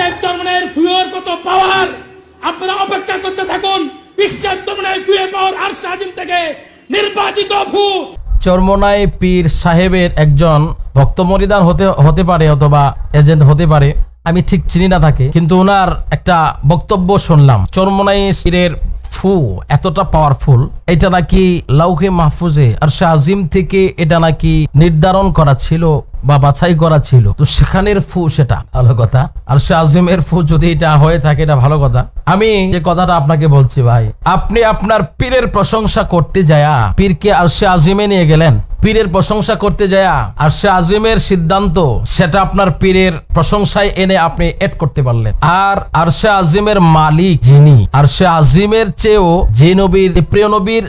শেখ চরমনের ফুয়োর কত পাওয়ার আপনারা অপেক্ষা করতে থাকুন। বিশ্বের চরমনের ফুয়ে পাওয়ার আর সাজিম থেকে নির্বাচিত ফু চরমনায় পীর সাহেবের একজন ভক্ত মরিদান হতে হতে পারে অথবা এজেন্ট হতে পারে, আমি ঠিক চিনি না তাকে, কিন্তু ওনার একটা বক্তব্য শুনলাম। চরমনাই পীরের ফু এতটা পাওয়ারফুল এটা নাকি লাউহে মাহফুজে আর সে আজিম থেকে এটা নাকি নির্ধারণ করা ছিল বা বাছাই করা ছিল। তো সেখানের ফু সেটা, ভালো কথা। আর সে আজিমের ফু যদি এটা হয়ে থাকে, এটা ভালো কথা। আমি যে কথাটা আপনাকে বলছি ভাই, আপনি আপনার পীরের প্রশংসা করতে যায়া, পীরকে আর সে আজিমে নিয়ে গেলেন। পীরের প্রশংসা করতে যায়া আর সে আজিমের সিদ্ধান্ত, সেটা আপনার পীরের প্রশংসায় এনে আপনি এড করতে পারলেন। আর আর সে আজিমের মালিক যিনি, আর সে আজিমের চেয়েও যে নবীর প্রিয় নবীর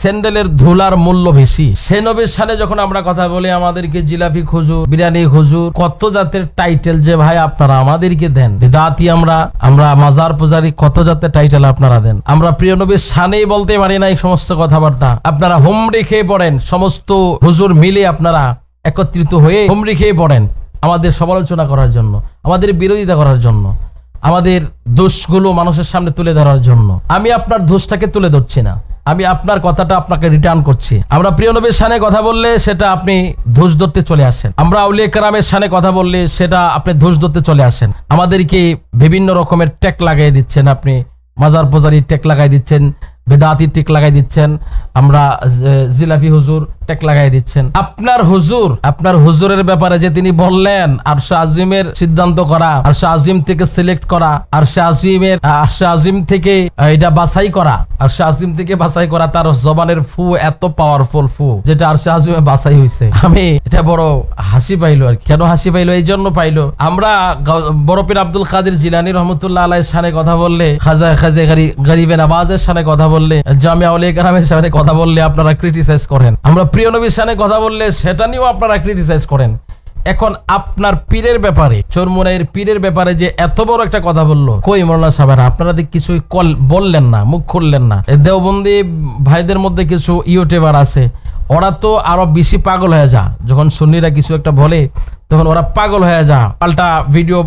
স্যান্ডেলের ধুলার মূল্য বেশি। সে নবীর সালে যখন আমরা কথা বলি, আমাদেরকে জিলাপি খুজুর, বিরিয়ানি খুজুর, কত জাতের টাইটেল যে ভাই আপনারা আমাদেরকে দেন। বিদাতি আমরা আমরা মাজার পূজারি, কত জাতের টাইটেল আপনারা দেন। আমরা প্রিয় নবীর সানেই বলতে পারি না এই সমস্ত কথাবার্তা। আপনারা হুমড়ি খেয়ে পড়েন, সমস্ত হুজুর মিলে আপনারা একত্রিত হয়ে হুমড়ি খেয়ে পড়েন আমাদের সমালোচনা করার জন্য, আমাদের বিরোধিতা করার জন্য, আমাদের দোষগুলো মানুষের সামনে তুলে ধরার জন্য। আমি আপনার দোষটাকে তুলে ধরছি না। আমি আপনার কথাটা আপনাকে রিটার্ন করছি। আমরা প্রিয় নবীর সানে কথা বললে সেটা আপনি দোষ ধরতে চলে আসেন। আমরা আউলিয়া কারামের সানে কথা বললে সেটা আপনি দোষ ধরতে চলে আসেন। আমাদেরকে বিভিন্ন রকমের ট্যাক লাগাই দিচ্ছেন আপনি। মাজার পোজারি ট্যাক লাগাই দিচ্ছেন। বেদাতি টেক লাগাই দিচ্ছেন, আমরা জিলাফি হুজুর টেক লাগাই দিচ্ছেন। আপনার হুজুর, আপনার হুজুরের ব্যাপারে যে তিনি বললেন আর শাহ আজিমের সিদ্ধান্ত করা আর শাহ আজিম থেকে সিলেক্ট করা আর শাহ আজিমের আর শাহ আজিম থেকে এটা বাছাই করা আর শাহ আজিম থেকে বাছাই করা তার জবানের ফু এত পাওয়ারফুল ফু, যেটা আর শাহ আজিমে বাছাই হয়েছে আমি এটা বড় হাসি পাইলো আর। কেন হাসি পাইলো? এই জন্য পাইলো। আমরা পীর আব্দুল কাদের জিলানি রহমতুল্লাহ আলাই সানে কথা বললে খাজা খাজে গারি, গরিবে নামাজের সানে কথা বললে জামিয়া উলিয়া কারামের সানে কথা বললে আপনারা ক্রিটিসাইজ করেন। আমরা প্রিয় নবীর সানে কথা বললে সেটা নিয়েও আপনারা ক্রিটিসাইজ করেন। এখন আপনার পীরের ব্যাপারে চোরমুনাইয়ের পীরের ব্যাপারে যে এত বড় একটা কথা বলল, কই মোল্লা সাহেব আপনারা কিছুই কল বললেন না, মুখ খুললেন না। দেওবন্দি ভাইদের মধ্যে কিছু ইউটিউবার আছে, ওরা তো আরও বেশি পাগল হয়ে যা যখন সুন্নিরা কিছু একটা বলে, তখন ওরা পাগল হয়ে যা পাল্টা ভিডিও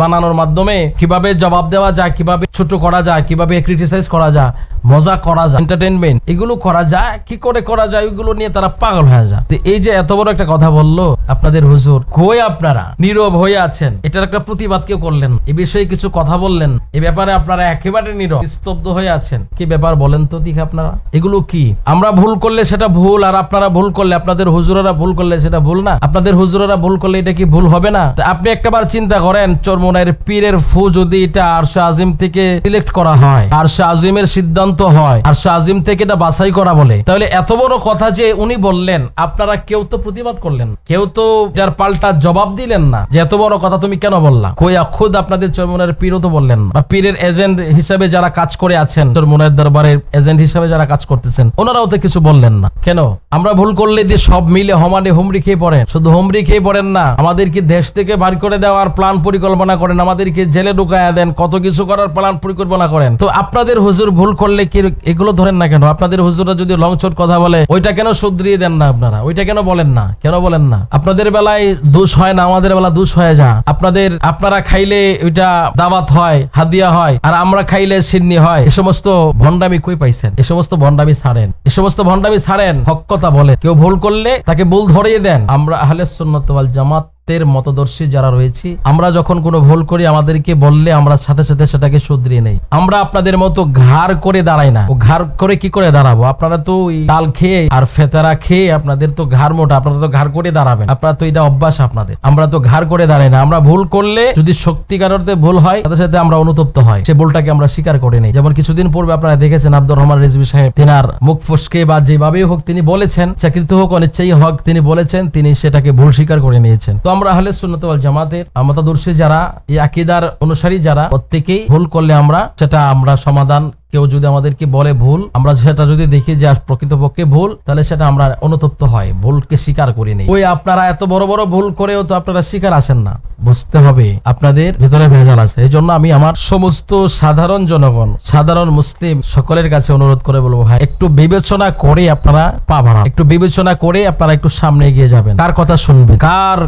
বানানোর মাধ্যমে কীভাবে জবাব দেওয়া যায়, কীভাবে ছোট করা যায়, কীভাবে ক্রিটিসাইজ করা যায়। মজা করা যায় এন্টারটেনমেন্ট এগুলো করা যায়, কি করে করা যায়, ওইগুলো নিয়ে তারা পাগল হয়ে যায়। এই যে এত বড় একটা কথা বলল আপনাদের হুজুর, কই আপনারা? নীরব হয়ে আছেন। এটার একটা প্রতিবাদ কেউ করলেন এ বিষয়ে কিছু কথা বললেন এ ব্যাপারে আপনারা একেবারে নীরব, স্তব্ধ হয়ে আছেন। কি ব্যাপার বলেন তো দিকে আপনারা। এগুলো কি? আমরা ভুল করলে সেটা ভুল, আর আপনারা ভুল করলে, আপনাদের হুজুরেরা ভুল করলে সেটা ভুল না। আপনাদের হুজুরেরা ভুল করলে এটা কি ভুল হবে না? আপনি একটাবার চিন্তা করেন, চরমোনাইয়ের পীরের ফু যদি এটা আরশা আজিম থেকে সিলেক্ট করা হয়, আরশা আজিমের সিদ্ধান্ত হয়। আরশা আজিম থেকে এটা বাছাই করা বলে। তাহলে এত বড় কথা যে উনি বললেন, আপনারা কেউ তো প্রতিবাদ করলেন কেউ তো এটার পাল্টা জবাব দিলেন না। যে এত বড় কথা তুমি কেন বললা? কই খুদ আপনাদের চরমোনাইয়ের পীরও তো বললেন বা পীরের এজেন্ট হিসাবে যারা কাজ করে আছেন চরমোনাইয়ের দরবারের এজেন্ট হিসাবে যারা কাজ করতেছেন, ওনারাও তো কিছু বললেন না। কেন? আমরা ভুল করলে যে সব মিলে হমানে হুমরি খেয়ে পড়েন। শুধু হুমরি খেয়ে পড়েন না, আমাদেরকে দেশ থেকে বার করে দেওয়ার প্ল্যান পরিকল্পনা করেন। আমাদেরকে জেলে ঢুকায়া দেন, কত কিছু করার প্ল্যান পরিকল্পনা করেন। তো আপনাদের হুজুর ভুল করলে এগুলো ধরেন না কেন? আপনাদের হুজুররা যদি লংচট কথা বলে, ওইটা কেন শুধরিয়ে দেন না আপনারা? ওইটা কেন বলেন না? কেন বলেন না? আপনাদের বেলায় দোষ হয় না? আমাদের বেলা দোষ হয়ে যা। আপনাদের, আপনারা খাইলে ওইটা দাওয়াত হয়, হাদিয়া হয়, আর আমরা খাইলে সিন্নি হয়। এ সমস্ত ভণ্ডামি কই পাইছেন? এ সমস্ত ভণ্ডামি ছাড়েন। এ সমস্ত ভণ্ডামি ছাড়েন? হক কথা বলে কেউ ভুল করলে তাকে ভুল ধরিয়ে দেন। আমরা আহলে সুন্নত জামাত এর মতদর্শী যারা রয়েছি, আমরা যখন কোনো ভুল করি, আমাদেরকে বললে আমরা সাথে সাথে সেটাকে শুধরিয়ে নেই। আমরা আপনাদের মতো ঘাড় করে দাঁড়াই না। ঘাড় করে কি করে দাঁড়াবো? আপনারা তো ডাল খেয়ে আর ফেতারা খেয়ে আপনাদের তো ঘাড় মোটা, আপনারা তো ঘাড় করে দাঁড়াবেন। আপনারা তো এটা অভ্যাস আপনাদের। আমরা তো ঘাড় করে দাঁড়াই না। আমরা ভুল করলে যদি সত্যিকার অর্থে ভুল হয় তাদের সাথে আমরা অনুতপ্ত হয়। সে ভুলটাকে আমরা স্বীকার করে নেই। যেমন কিছুদিন পূর্বে আপনারা দেখেছেন আব্দুর রহমান রিজভি সাহেব, তেনার মুখ ফসকে বা যেভাবেই হোক তিনি বলেছেন, চাকরিত হোক, অনিচ্ছাই হোক, তিনি বলেছেন, তিনি সেটাকে ভুল স্বীকার করে নিয়েছেন। তো আমরা হলে সুন্নত জামাতের মতাদর্শী যারা, এই আকিদার অনুসারী যারা, প্রত্যেকেই ভুল করলে আমরা সেটা আমরা সমাধান, কেউ যদি আমাদেরকে বলে ভুল, আমরা সেটা যদি দেখি যে প্রকৃতপক্ষে ভুল, তাহলে সেটা আমরা অনুতপ্ত হয়, ভুলকে স্বীকার করি নি ওই আপনারা এত বড় বড় ভুল করেও তো আপনারা স্বীকার আসেন না। বুঝতে হবে, আপনাদের ভেতরে ভেজাল আছে। এই জন্য আমি আমার সমস্ত সাধারণ জনগণ, সাধারণ মুসলিম সকলের কাছে অনুরোধ করে বলব, ভাই, একটু বিবেচনা করে আপনারা পা ভাড়া একটু বিবেচনা করে আপনারা একটু সামনে এগিয়ে যাবেন। কার কথা শুনবেন? কার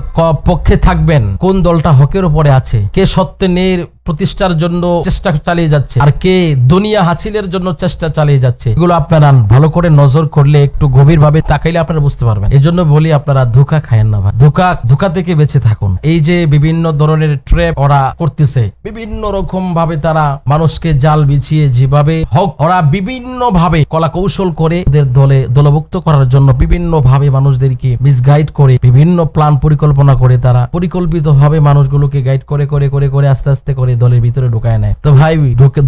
পক্ষে থাকবেন? কোন দলটা হকের উপরে আছে? কে সত্যের প্রতিষ্ঠার জন্য চেষ্টা চালিয়ে যাচ্ছে। আর কে দুনিয়া হাসিলের জন্য চেষ্টা চালিয়ে যাচ্ছে, এগুলো আপনারা ভালো করে নজর করলে একটু গভীর ভাবে তাকাইলে আপনারা বুঝতে পারবেন। এই জন্য বলি আপনারা ধোকা খায়েন না ভাই। ধোকা ধোকা থেকে বেঁচে থাকুন। এই যে বিভিন্ন ধরনের ট্র্যাপ ওরা করতেছে, বিভিন্ন রকম ভাবে তারা মানুষকে জাল বিছিয়ে যেভাবে হোক, ওরা বিভিন্ন ভাবে কলা কৌশল করে ওদের দলে দলভুক্ত করার জন্য বিভিন্ন ভাবে মানুষদেরকে মিসগাইড করে, বিভিন্ন প্ল্যান পরিকল্পনা করে তারা পরিকল্পিত ভাবে মানুষগুলোকে গাইড করে করে করে করে, আস্তে আস্তে করে দলের ভিতরে ঢুকায় নেয়। তো ভাই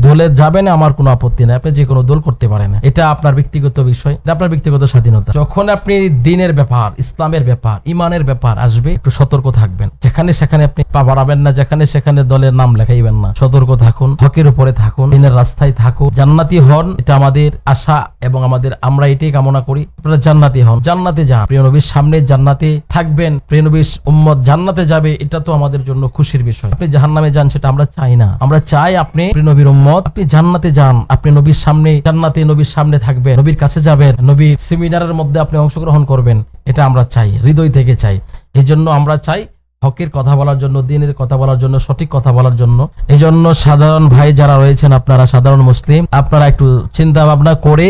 দলে যাবেন আমার কোনো আপত্তি নেই। আপনি যে কোনো দল করতে পারেন এটা আপনার ব্যক্তিগত বিষয়, এটা আপনার ব্যক্তিগত স্বাধীনতা। যখন আপনি দিনের ব্যাপার, ইসলামের ব্যাপার, ইমানের ব্যাপার আসবে, একটু সতর্ক থাকবেন। যেখানে সেখানে আপনি পা বাড়াবেন না, যেখানে সেখানে দলের নাম লেখাইবেন না। সতর্ক থাকুন, হকের উপরে থাকুন, দিনের রাস্তায় থাকুন। জান্নাতি হন, এটা আমাদের আশা এবং আমাদের আমরা এটাই কামনা করি। আপনারা জান্নাতি হন, জান্নাতে যান। প্রিয় নবীর সামনে জান্নাতে থাকবেন। প্রিয় নবীর উম্মত জান্নাতে যাবে, এটা তো আমাদের জন্য খুশির বিষয়। আপনি জাহান্নামে যান, সেটা আমরা চাই না। আমরা চাই আপনি, প্রিয় নবীর উম্মত, আপনি জান্নাতে যান। আপনি নবীর সামনে, জান্নাতে নবীর সামনে থাকবেন। নবীর কাছে যাবেন, নবীর সেমিনারের মধ্যে আপনি অংশগ্রহণ করবেন, এটা আমরা চাই, হৃদয় থেকে চাই। এই জন্য আমরা চাই হকের কথা বলার জন্য, দিনের কথা বলার জন্য, সঠিক কথা বলার জন্য। এই জন্য সাধারণ ভাই যারা রয়েছেন, আপনারা সাধারণ মুসলিম, আপনারা একটু চিন্তা ভাবনা করে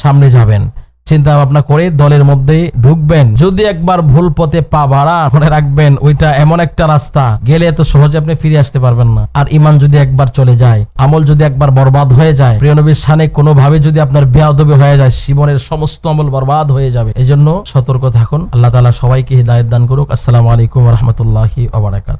সামনে যাবেন। চিন্তা ভাবনা করে দলের মধ্যে ঢুকবেন। যদি একবার ভুল পথে পা বাড়ান মনে রাখবেন ওইটা এমন একটা রাস্তা। গেলে এত সহজে আপনি ফিরে আসতে পারবেন না। আর ইমান যদি একবার চলে যায়, আমল যদি একবার বরবাদ হয়ে যায়, প্রিয় নবীর সানে কোনোভাবে যদি আপনার বেয়াদবি হয়ে যায়, জীবনের সমস্ত আমল বরবাদ হয়ে যাবে। এই জন্য সতর্ক থাকুন। আল্লাহ তালা সবাইকে হৃদায়ত দান করুক। আসসালামু আলাইকুম রহমতুল্লাহি আবরাকাত